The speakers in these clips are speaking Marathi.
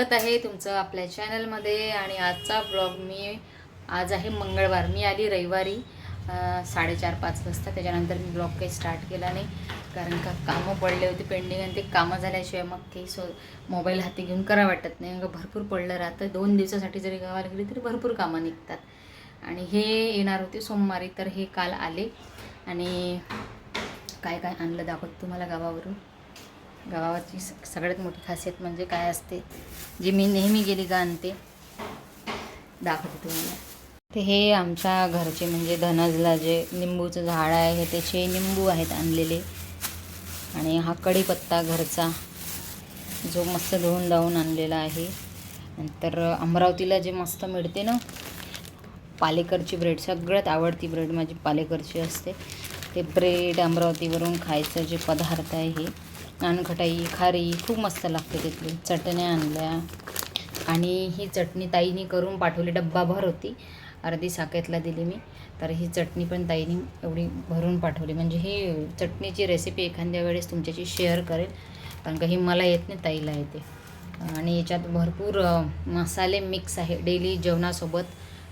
स्वागत आहे तुमचं आपल्या चॅनलमध्ये आणि आजचा ब्लॉग मी आज आहे मंगळवार. मी आली रविवारी साडेचार पाच वाजता. त्याच्यानंतर मी ब्लॉग काही स्टार्ट केला नाही. कारण का कामं पडले होते पेंडिंग आणि ते कामं झाल्याशिवाय मग काही सो मोबाईल हाती घेऊन करा वाटत नाही. भरपूर पडलं राहतं दोन दिवसासाठी जरी गावाला गेली तरी भरपूर कामं निघतात. आणि हे येणार होते सोमवारी तर हे काल आले. आणि काय काय आणलं दाखवत तुम्हाला गावावरून. गावाची स- सगळ्यात मोठी खासियत म्हणजे काय असते? जी मी नेहमी गेली का आणते? दाखवते तुम्हाला. ते हे आमच्या घरचे म्हणजे धनजला जे निंबूचं झाड आहे त्याचे निंबू आहेत आणलेले. आणि हा कढीपत्ता घरचा जो मस्त धुवून धावून आणलेला आहे. नंतर अमरावतीला जे मस्त मिळते ना पालेकरची ब्रेड सगळ्यात आवडती ब्रेड माझी पालेकरची असते. ते ब्रेड अमरावतीवरून खायचं जे पदार्थ आहे हे नानखटाई खारी खूप मस्त लागते तिथली. चटण्या आणल्या. आणि ही चटणी ताईनी करून पाठवली. डब्बाभर होती. अर्धी साकेतला दिली मी. तर ही चटणी पण ताईनी एवढी भरून पाठवली. म्हणजे ही चटणीची रेसिपी एखाद्या वेळेस तुमच्याशी शेअर करेल. कारण का ही मला येत नाही ताईला येते. आणि याच्यात भरपूर मसाले मिक्स आहे डेली जेवणासोबत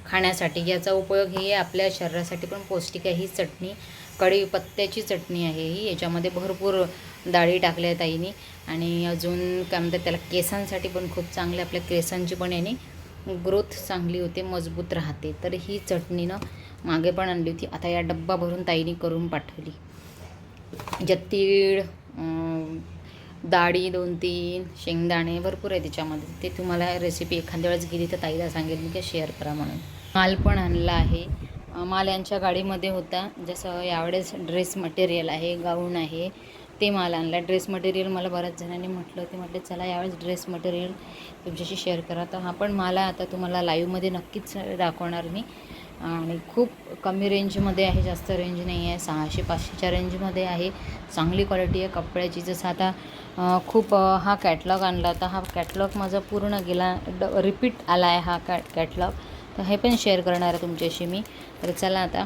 खाण्यासाठी. याचा उपयोग हे आपल्या शरीरासाठी पण पौष्टिक आहे. ही चटणी कढीपत्त्याची चटणी आहे. ही याच्यामध्ये भरपूर डाळी टाकल्या आहेत आणि अजून काय म्हणतात त्याला केसांसाठी पण खूप चांगले आपल्या केसांची पण याने ग्रोथ चांगली होते मजबूत राहते. तर ही चटणी ना मागे पण आणली होती. आता या डब्बा भरून ताईने करून पाठवली. जतीळ तीळ डाळी दोन तीन शेंगदाणे भरपूर आहे त्याच्यामध्ये ते तुम्हाला रेसिपी एखाद्या वेळेस गेली तर ताईला सांगेल मी की शेअर करा म्हणून. माल पण आणला आहे. माल यांच्या गाडीमध्ये होता. जसं यावेळेस ड्रेस मटेरियल आहे गाऊन आहे. ते माल आणला. ड्रेस मटेरियल मला बऱ्याच जणांनी म्हटलं ते म्हटलं चला यावेळेस ड्रेस मटेरियल तुमच्याशी शेअर करा. तर हा पण माल आता तुम्हाला लाईव्हमध्ये नक्कीच दाखवणार मी. आणि खूप कमी रेंजमध्ये आहे जास्त रेंज नाही आहे. सहाशे पाचशेच्या रेंजमध्ये आहे. चांगली क्वालिटी आहे कपड्याची. जसं आता खूप हा कॅटलॉग आणला होता. हा कॅटलॉग माझा पूर्ण गेला ड रिपीट आला आहे हा कॅ कॅटलॉग तर हे पण शेअर करणार आहे तुमच्याशी मी. तर चला आता.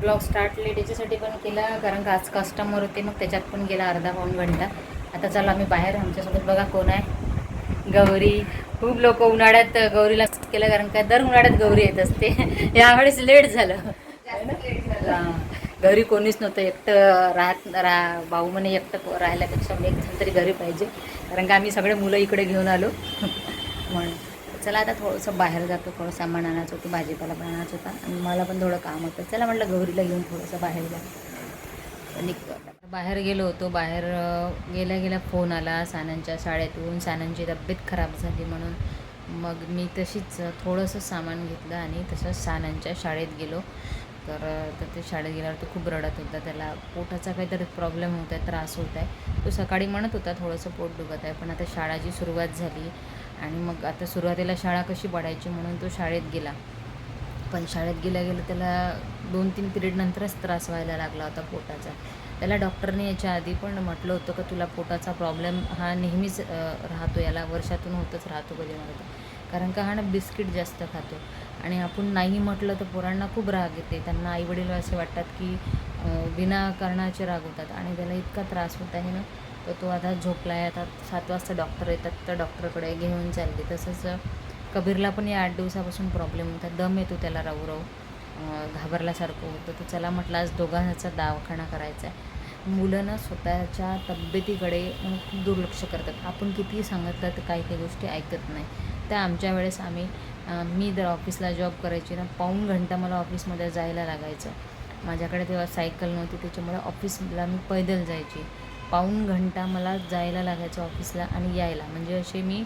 ब्लॉग स्टार्ट लेट याच्यासाठी पण केला कारण का आज कस्टमर होते मग त्याच्यात पण गेला अर्धा पाऊण घंटा. आता चला आम्ही बाहेर आमच्यासोबत बघा कोण आहे. गौरी खूप लोक उन्हाळ्यात गौरीला केलं कारण काय दर उन्हाळ्यात गौरी येत असते. यावेळेस लेट झालं. घरी कोणीच नव्हतं एकटं राहत रा भाऊ म्हणे एकटं राहिल्यापेक्षा एक जण तरी घरी पाहिजे. कारण का आम्ही सगळे मुलं इकडे घेऊन आलो. म्हणून. चला आता थोडंसं बाहेर जातो थोडं सामान आणायचं होतं भाजीपाला पण आणायचं होता. आणि मला पण थोडं काम होतं. चला म्हटलं गौरीला घेऊन थोडंसं बाहेर जा निघतो आता. बाहेर गेलो होतो. बाहेर गेल्या गेल्या फोन आला सानांच्या शाळेतून. सानांची तब्येत खराब झाली म्हणून मग मी तशीच थोडंसं सामान घेतलं आणि तसंच सानांच्या शाळेत गेलो. तर तर ते शाळेत गेल्यावर तो खूप रडत होता. त्याला पोटाचा काहीतरी प्रॉब्लेम होत आहे त्रास होत आहे तो सकाळी म्हणत होता थोडंसं पोट दुखत आहे पण आता शाळाची सुरुवात झाली. आणि मग आता सुरुवातीला शाळा कशी पडायची म्हणून तो शाळेत गेला. पण शाळेत गेल्या गेलं त्याला दोन तीन पिरियड नंतरच त्रास व्हायला लागला होता पोटाचा. त्याला डॉक्टरने याच्या आधी पण म्हटलं होतं का तुला पोटाचा प्रॉब्लेम हा नेहमीच राहतो याला वर्षातून होतच राहतो कधी ना कारण का हा ना बिस्किट जास्त खातो. आणि आपण नाही म्हटलं तर पोरांना खूप राग येते. त्यांना आईवडील असे वाटतात की विनाकारणाचे राग होतात आणि त्याला इतका त्रास होत आहे ना तर तो आता झोपला आहे आता सात वाजता डॉक्टर येतात तर डॉक्टरकडे घेऊन चालले. तसंच कबीरला पण या आठ दिवसापासून प्रॉब्लेम होता. दम येतो त्याला राहू अं, घाबरल्यासारखं होतं. तर चला म्हटलं आज दोघांचा दवाखाना करायचा आहे मुलं ना स्वतःच्या तब्येतीकडे खूप दुर्लक्ष करतात. आपण कितीही सांगितलं तर काही काही गोष्टी ऐकत नाही. त्या आमच्या वेळेस आम्ही मी जर ऑफिसला जॉब करायची ना पाऊण घंटा मला ऑफिसमध्ये जायला लागायचं. माझ्याकडे तेव्हा सायकल नव्हती त्याच्यामुळे ऑफिसला मी पैदल जायची. पाऊण घंटा मला जायला लागायचं ऑफिसला आणि यायला. म्हणजे असे मी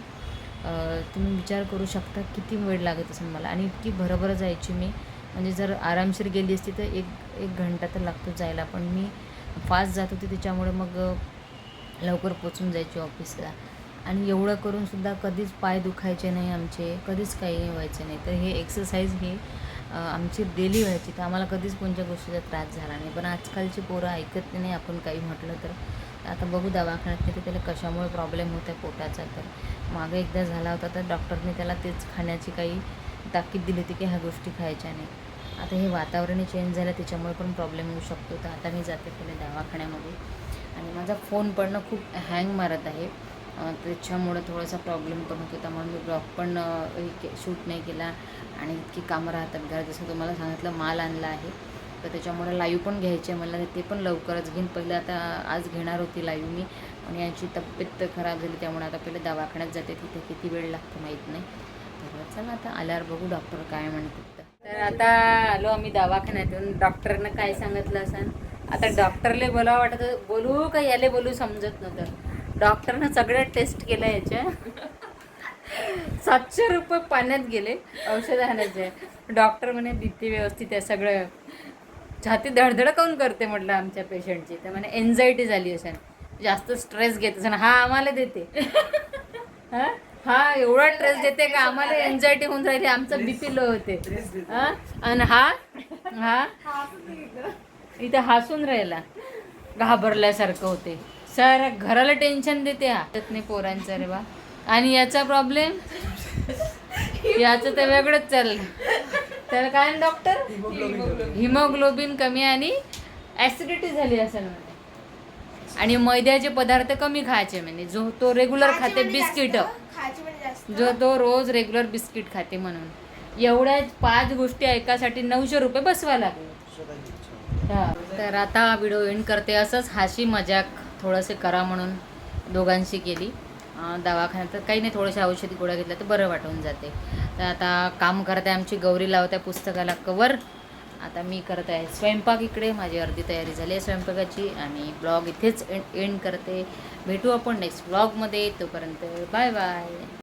तुम्ही विचार करू शकता किती वेळ लागत असेल मला. आणि इतकी भरभर जायची मी. म्हणजे जर आरामशीर गेली असती तर एक एक घंटा तर लागतो जायला. पण मी फास्ट जात होते त्याच्यामुळे मग लवकर पोचून जायची ऑफिसला. आणि एवढं करून सुद्धा कधीच पाय दुखायचे नाही आमचे. कधीच काही व्हायचे नाही. तर हे एक्सरसाइज ही आमची डेली व्हायची. तर आम्हाला कधीच कोणत्या गोष्टीचा त्रास झाला नाही. पण आजकालची पोरं ऐकत नाही आपण काही म्हटलं तर. आता बघू दवाखान्यात तिथे त्याला कशामुळे प्रॉब्लेम होत आहे पोटाचा तर. मागे एकदा झाला होता तर डॉक्टरने त्याला तेच खाण्याची काही ताकीद दिली होती की ह्या गोष्टी खायच्या नाही. आता हे वातावरणही चेंज झालं त्याच्यामुळे पण प्रॉब्लेम होऊ शकतो. तर आता मी जाते पुणे दवाखान्यामध्ये. आणि माझा फोन पण खूप हँग मारत आहे. त्याच्यामुळं थोडासा प्रॉब्लेम पण होत होता. म्हणून मी ब्लॉग पण शूट नाही केला. आणि इतकी कामं राहतात. घरात जसं तुम्हाला सांगितलं माल आणला आहे. तर त्याच्यामुळे लाईव्ह पण घ्यायचे मला ते पण लवकरच घेईन. पहिलं आता आज घेणार होती लाईव्ह मी. आणि यांची तब्येत खराब झाली त्यामुळे आता पहिले दवाखान्यात जाते. तिथे किती वेळ लागतो माहीत नाही. तर चला आता आल्यावर बघू डॉक्टर काय म्हणतात तर. आता आलो आम्ही दवाखान्यातून. डॉक्टरनं काय सांगितलं असं आता डॉक्टरले बोलावं वाटत बोलू का याले बोलू समजत नव्हतं. डॉक्टरनं सगळ्या टेस्ट केल्या याच्या सातशे रुपये पाण्यात गेले. औषध आणायचे डॉक्टर म्हणे भीती व्यवस्थित आहे सगळं. छाती धडधड काऊन करते म्हटलं आमच्या पेशंटची. तर म्हणे एन्झायटी झाली असेल. जास्त स्ट्रेस घेत असेल. हा आम्हाला देते. हा? हा एवढा स्ट्रेस देते का? आम्हाला एन्झायटी होऊन राहिली. आमचं बीपी लो होते. हा? आणि हा? हा? इथं हसून राहिला. घाबरल्यासारखं होते. सर घराला टेन्शन देते हा. येत नाही पोरांचं रे बा आणि याचा प्रॉब्लेम याचं तर वेगळंच चाललं. त्याला काय ना डॉक्टर हिमोग्लोबिन कमी आणि ऍसिडिटी झाली असं म्हणे. आणि मैद्याचे पदार्थ कमी खायचे म्हणे. जो तो रेग्युलर खाते बिस्किट म्हणजे जास्त. जो तो रोज रेग्युलर बिस्किट खाते म्हणून. एवढ्या पाच गोष्टी ऐकासाठी नऊशे रुपये बसवा लागले. तर आता व्हिडिओ एंड करते असंच. हाशी मजाक थोडंसे करा म्हणून दोघांशी केली. दवाखान्यात. तर काही नाही थोडंशा औषधी गोळ्या घेतल्या तर बरं वाटून जाते. तर आता काम करते आमची गौरी लावते पुस्तकाला कवर आता मी करत आहे स्वयंपाक इकडे माझी अर्धी तयारी झाली आहे स्वयंपाकाची आणि ब्लॉग इथेच एंड करते. भेटू आपण नेक्स्ट ब्लॉगमध्ये तोपर्यंत बाय बाय